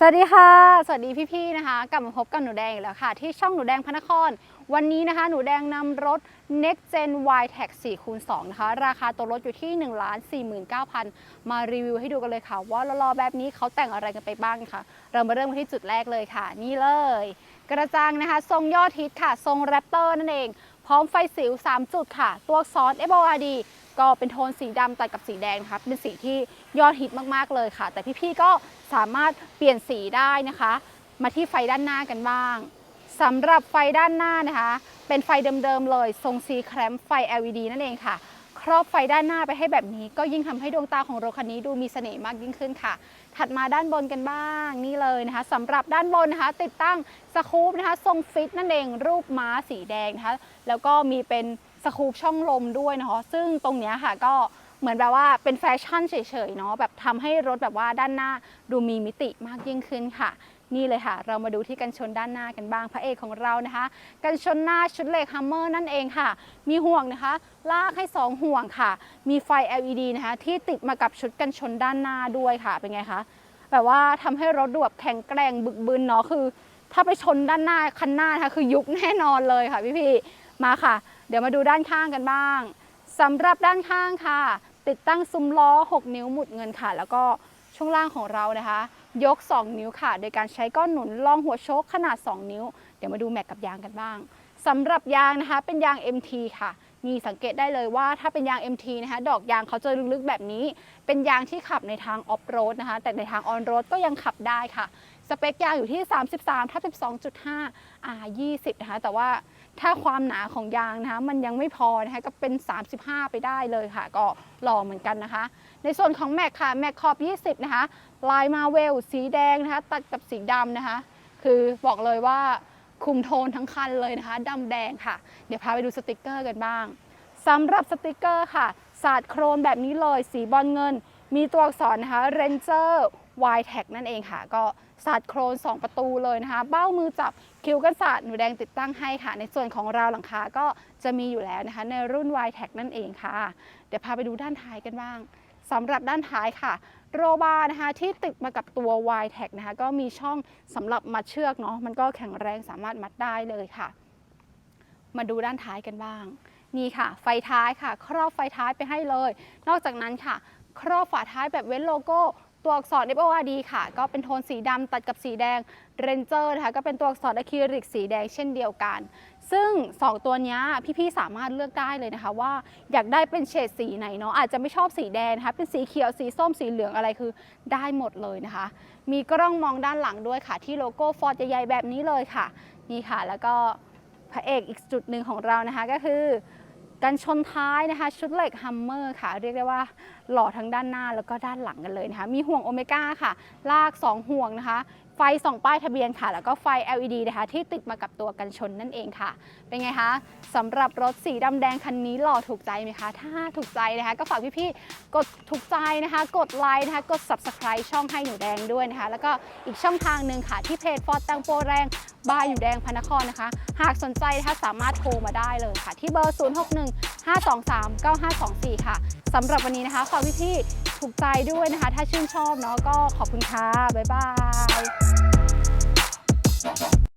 สวัสดีค่ะ สวัสดีพี่ๆนะคะ กลับมาพบกับหนูแดงอีกแล้วค่ะ ที่ช่องหนูแดงพระนคร วันนี้นะคะ หนูแดงนำรถ Next Gen Y Tech 4คูณ2นะคะ ราคาตัวรถอยู่ที่ 1 4 9 0 0 0 มารีวิวให้ดูกันเลยค่ะ ว่ารอแบบนี้เขาแต่งอะไรกันไปบ้างค่ะ เรามาเริ่มกันที่จุดแรกเลยค่ะ นี่เลย กระจังนะคะ ทรงยอดฮิตค่ะ ทรงแรปเตอร์นั่นเอง พร้อมไฟสิว 3 จุดค่ะ ตัวอักษร FORD ก็เป็นโทนสีดำตัดกับสีแดงนะคะเป็นสีที่ยอดฮิตมากๆเลยค่ะ แต่พี่ๆก็สามารถเปลี่ยนสีได้นะคะ มาที่ไฟด้านหน้ากันบ้างสำหรับไฟด้านหน้านะคะ เป็นไฟเดิมๆเลย ทรงซีแครมไฟ LED นั่นเองค่ะ ครอบไฟด้านหน้าไปให้แบบนี้ ก็ยิ่งทำให้ดวงตาของรถคันนี้ดูมีเสน่ห์มากยิ่งขึ้นค่ะ ถัดมาด้านบนกันบ้างนี่เลยนะคะสำหรับด้านบนนะคะ ติดตั้งสกูปนะคะทรงฟิตนั่นเองรูปม้าสีแดงนะคะแล้วก็มีเป็นสกูปช่องลมด้วยนะคะซึ่งตรงนี้ค่ะก็เหมือนแบบว่าเป็นแฟชั่นเฉยๆเนาะแบบทำให้รถแบบว่าด้านหน้าดูมีมิติมากยิ่งขึ้นค่ะ นี่เลยค่ะ เรามาดูที่กันชนด้านหน้ากันบ้างพระเอกของเรานะคะ กันชนหน้าชุดเหล็กฮัมเมอร์นั่นเองค่ะ มีห่วงนะคะ ลากให้ 2 ห่วงค่ะ มีไฟ LED นะคะ ที่ติดมากับชุดกันชนด้านหน้าด้วยค่ะเป็นไงคะแบบว่าทำให้รถดูแบบแข็งแกร่งบึกบึนเนาะคือ ถ้าไปชนด้านหน้าคันหน้านะคะคือยุบแน่นอนเลยค่ะพี่ๆมาค่ะ เดี๋ยวมาดูด้านข้างกันบ้างสำหรับด้านข้างค่ะ ติดตั้งซุ้มล้อ 6 นิ้วหมุดเงินค่ะ แล้วก็ ช่วงล่างของเรานะคะ ยก 2 นิ้วค่ะ โดยการใช้ก้อนหนุนรองหัวโชคขนาด 2 นิ้ว เดี๋ยวมาดูแม็กกับยางกันบ้างสำหรับยางนะคะเป็นยาง MT ค่ะนี่สังเกตได้เลยว่าถ้าเป็นยาง MT นะคะดอกยางเขาจะลึกๆแบบนี้ เป็นยางที่ขับในทางออฟโรดนะคะแต่ในทางออนโรดก็ยังขับได้ค่ะ สเปคยางอยู่ที่ 33ทับ12.5 R 20นะคะแต่ว่าถ้าความหนาของยางนะคะมันยังไม่พอนะคะก็เป็น 35 ไปได้เลยค่ะ ก็ล่อเหมือนกันนะคะ ในส่วนของแม็กค่ะแม็กขอบ 20 นะคะลายมาเวลสีแดงนะคะ ตัดกับสีดำนะคะ คือบอกเลยว่าคุมโทนทั้งคันเลยนะคะดำแดงค่ะ เดี๋ยวพาไปดูสติกเกอร์กันบ้างสำหรับสติกเกอร์ค่ะ สาดโครนแบบนี้เลย สีบอลเงิน มีตัวอักษรนะคะ Ranger Y Tag นั่นเองค่ะ ก็สาดโครน 2 ประตูเลยนะคะ เบ้ามือจับคิวกันสาดหนูแดงติดตั้งให้ค่ะ ในส่วนของราวหลังคาก็จะมีอยู่แล้วนะคะ ในรุ่น Y Tag นั่นเองค่ะ เดี๋ยวพาไปดูด้านท้ายกันบ้างสำหรับด้านท้ายค่ะ โรบานะคะที่ติดมากับตัว Y Tag นะคะ ก็มีช่องสำหรับมัดเชือกเนาะมันก็แข็งแรงสามารถมัดได้เลยค่ะ มาดูด้านท้ายกันบ้างนี่ค่ะ ไฟท้ายค่ะ ครอบไฟท้ายไปให้เลย นอกจากนั้นค่ะ ครอบฝาท้ายแบบเว้นโลโก้ ตัวอักษร FORD ค่ะ ก็เป็นโทนสีดำตัดกับสีแดง Ranger นะคะก็เป็นตัวอักษรอะคริลิกสีแดงเช่นเดียวกัน ซึ่ง 2 ตัวนี้พี่ๆสามารถเลือกได้เลยนะคะว่าอยากได้เป็นเฉดสีไหนเนาะอาจจะไม่ชอบสีแดงนะคะเป็นสีเขียวสีส้มสีเหลืองอะไรคือได้หมดเลยนะคะ มีกล้องมองด้านหลังด้วยค่ะ ที่โลโก้ฟอร์ดใหญ่ๆแบบนี้เลยค่ะนี่ค่ะ แล้วก็พระเอกอีกจุดหนึ่งของเรานะคะก็คือ กันชนท้ายนะคะ ชุดเหล็กฮัมเมอร์ค่ะ เรียกได้ว่าหล่อทั้งด้านหน้าแล้วก็ด้านหลังกันเลยนะคะ มีห่วงโอเมก้าค่ะ ลาก 2 ห่วงนะคะ ไฟ2ป้ายทะเบียนค่ะ แล้วก็ไฟ LED นะคะที่ติดมากับตัวกันชนนั่นเองค่ะ เป็นไงคะสำหรับรถสีดำแดงคันนี้หล่อถูกใจไหมคะ ถ้าถูกใจนะคะ ก็ฝากพี่ๆ กดถูกใจนะคะ กดไลค์นะคะ กด subscribe ช่องให้หนูแดงด้วยนะคะ แล้วก็อีกช่องทางหนึ่งค่ะที่เพจฟอร์ดตังโปรแรงบายอยู่แดงพนครนะคะ หากสนใจนะคะสามารถโทรมาได้เลยค่ะ ที่เบอร์ 061 523 9524 ค่ะสำหรับวันนี้นะคะฝากพี่ๆ ถูกใจด้วยนะคะ ถ้าชื่นชอบเนาะก็ขอบคุณค่ะ บ๊ายบาย